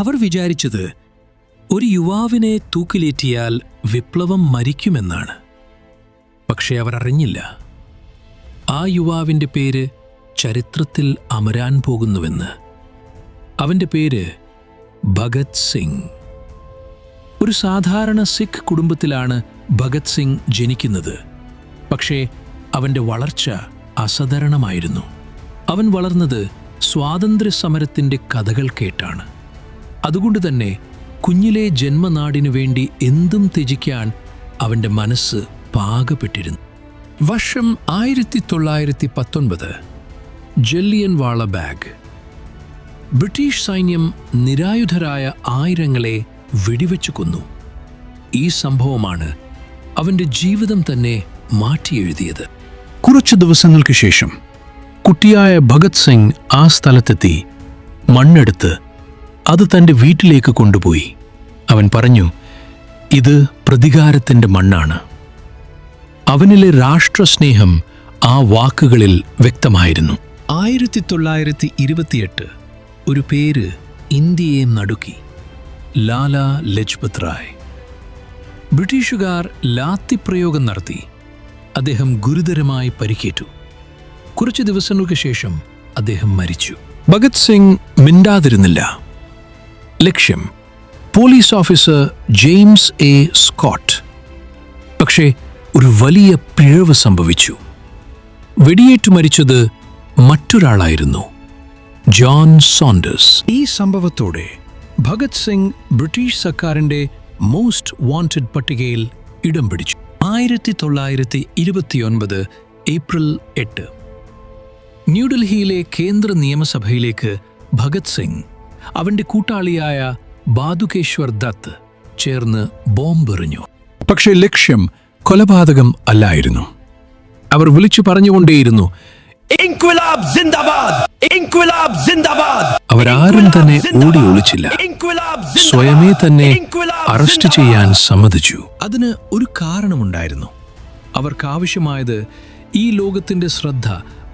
അവർ വിചാരിച്ചത് ഒരു യുവാവിനെ തൂക്കിലേറ്റിയാൽ വിപ്ലവം മരിക്കുമെന്നാണ്. പക്ഷേ അവർ അറിഞ്ഞില്ല. ആ യുവാവിന്റെ പേര് ചരിത്രത്തിൽ അമരാൻ പോകുന്നുവെന്ന്. അവന്റെ പേര് ഭഗത് സിംഗ്. ഒരു സാധാരണ സിഖ് കുടുംബത്തിലാണ് ഭഗത് സിംഗ് ജനിക്കുന്നത്. പക്ഷേ അവന്റെ വളർച്ച അസാധാരണമായിരുന്നു. അവൻ വളർന്നത് സ്വാതന്ത്ര്യ സമരത്തിന്റെ കഥകൾ കേട്ടാണ്. അതുകൊണ്ട് തന്നെ കുഞ്ഞിലെ ജന്മനാടിനു വേണ്ടി എന്തും ത്യജിക്കാൻ അവന്റെ മനസ്സ് പാകപ്പെട്ടിരുന്നു. വർഷം ആയിരത്തി തൊള്ളായിരത്തി പത്തൊൻപത് ജെല്ലിയൻ വാള ബാഗ്. ബ്രിട്ടീഷ് സൈന്യം നിരായുധരായ ആയിരങ്ങളെ വെടിവെച്ചു കൊന്നു. ഈ സംഭവമാണ് അവന്റെ ജീവിതം തന്നെ മാറ്റിയെഴുതിയത്. കുറച്ചു ദിവസങ്ങൾക്ക് ശേഷം കുട്ടിയായ ഭഗത് സിംഗ് ആ സ്ഥലത്തെത്തി മണ്ണെടുത്ത് അത് തന്റെ വീട്ടിലേക്ക് കൊണ്ടുപോയി. അവൻ പറഞ്ഞു ഇത് പ്രതികാരത്തിന്റെ മണ്ണാണ്. അവനിലെ രാഷ്ട്രസ്നേഹം ആ വാക്കുകളിൽ വ്യക്തമായിരുന്നു. ആയിരത്തി തൊള്ളായിരത്തി ഇരുപത്തിയെട്ട് ഒരു പേര് ഇന്ത്യയെ നടുക്കി. ലാല ലജ്പത് റായ് ബ്രിട്ടീഷുകാർ ലാത്തിപ്രയോഗം നടത്തി. അദ്ദേഹം ഗുരുതരമായി പരിക്കേറ്റു. കുറച്ച് ദിവസങ്ങൾക്ക് ശേഷം അദ്ദേഹം മരിച്ചു. ഭഗത് സിംഗ് മിണ്ടാതിരുന്നില്ല. ലക്ഷ്യം. Police officer James A Scott. പക്ഷേ ഒരു വലിയ പിഴവ് സംഭവിച്ചു. വെടിയേറ്റു മരിച്ചത് മറ്റൊരാളായിരുന്നു. John Saunders. ഈ സംഭവത്തോടെ ഭഗത് സിംഗ് ബ്രിട്ടീഷ് സർക്കാരിന്റെ മോസ്റ്റ് വാണ്ടഡ് പട്ടികയിൽ ഇടം പിടിച്ചു. ആയിരത്തി തൊള്ളായിരത്തി ഇരുപത്തിയൊൻപത് ഏപ്രിൽ എട്ട്. ന്യൂഡൽഹിയിലെ കേന്ദ്ര നിയമസഭയിലേക്ക് ഭഗത് സിംഗ് അവന്റെ കൂട്ടാളിയായ ബാദുകേശ്വർ ദത്ത് ചേർന്ന് ബോംബെറിഞ്ഞു. പക്ഷേ ലക്ഷ്യം കൊലപാതകം അല്ലായിരുന്നു. അവർ വിളിച്ചു പറഞ്ഞുകൊണ്ടേയിരുന്നു അവരാരും തന്നെ ഓടി ഒളിച്ചില്ല. സ്വയമേ തന്നെ അറസ്റ്റ് ചെയ്യാൻ സമ്മതിച്ചു. അതിന് ഒരു കാരണമുണ്ടായിരുന്നു. അവർക്ക് ആവശ്യമായത് ഈ ലോകത്തിന്റെ ശ്രദ്ധ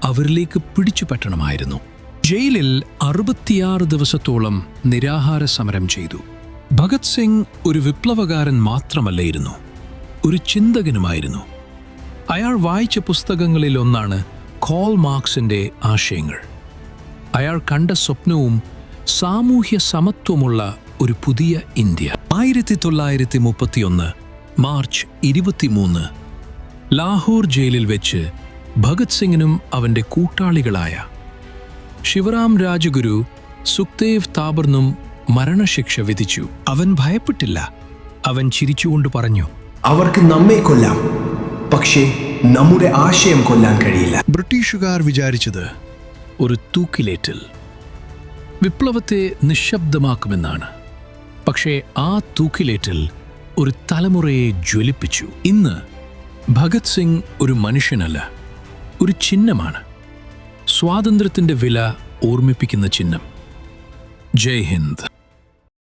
അവരിലേക്ക് പിടിച്ചു പറ്റണമായിരുന്നു ജയിലിൽ അറുപത്തിയാറ് ദിവസത്തോളം നിരാഹാര സമരം ചെയ്തു. ഭഗത് സിംഗ് ഒരു വിപ്ലവകാരൻ മാത്രമല്ലായിരുന്നു. ഒരു ചിന്തകനുമായിരുന്നു. അയാൾ വായിച്ച പുസ്തകങ്ങളിൽ ഒന്നാണ് കോൾ മാർക്സിന്റെ ആശയങ്ങൾ. അയാൾ കണ്ട സ്വപ്നവും സാമൂഹ്യ സമത്വമുള്ള ഒരു പുതിയ ഇന്ത്യ. ആയിരത്തി തൊള്ളായിരത്തി മുപ്പത്തിയൊന്ന് മാർച്ച് ഇരുപത്തിമൂന്ന് ലാഹോർ ജയിലിൽ വെച്ച് ഭഗത് സിംഗിനും അവന്റെ കൂട്ടാളികളായ ശിവറാം രാജഗുരു സുഖ്ദേവ് താബർന്നും മരണശിക്ഷ വിധിച്ചു. അവൻ ഭയപ്പെട്ടില്ല. അവൻ ചിരിച്ചുകൊണ്ട് പറഞ്ഞു അവർക്ക് നമ്മെ കൊല്ലാം പക്ഷേ നമ്മുടെ ആശയം കൊല്ലാൻ കഴിയില്ല. ബ്രിട്ടീഷുകാർ വിചാരിച്ചത് ഒരു തൂക്കിലേറ്റൽ വിപ്ലവത്തെ നിശബ്ദമാക്കുമെന്നാണ്. പക്ഷേ ആ തൂക്കിലേറ്റൽ ഒരു തലമുറയെ ജ്വലിപ്പിച്ചു. ഇന്ന് ഭഗത് സിംഗ് ഒരു മനുഷ്യനല്ല ഒരു ചിഹ്നമാണ്. സ്വാതന്ത്ര്യത്തിന്റെ വില ഓർമ്മിപ്പിക്കുന്ന ചിഹ്നം. ജയ് ഹിന്ദ്.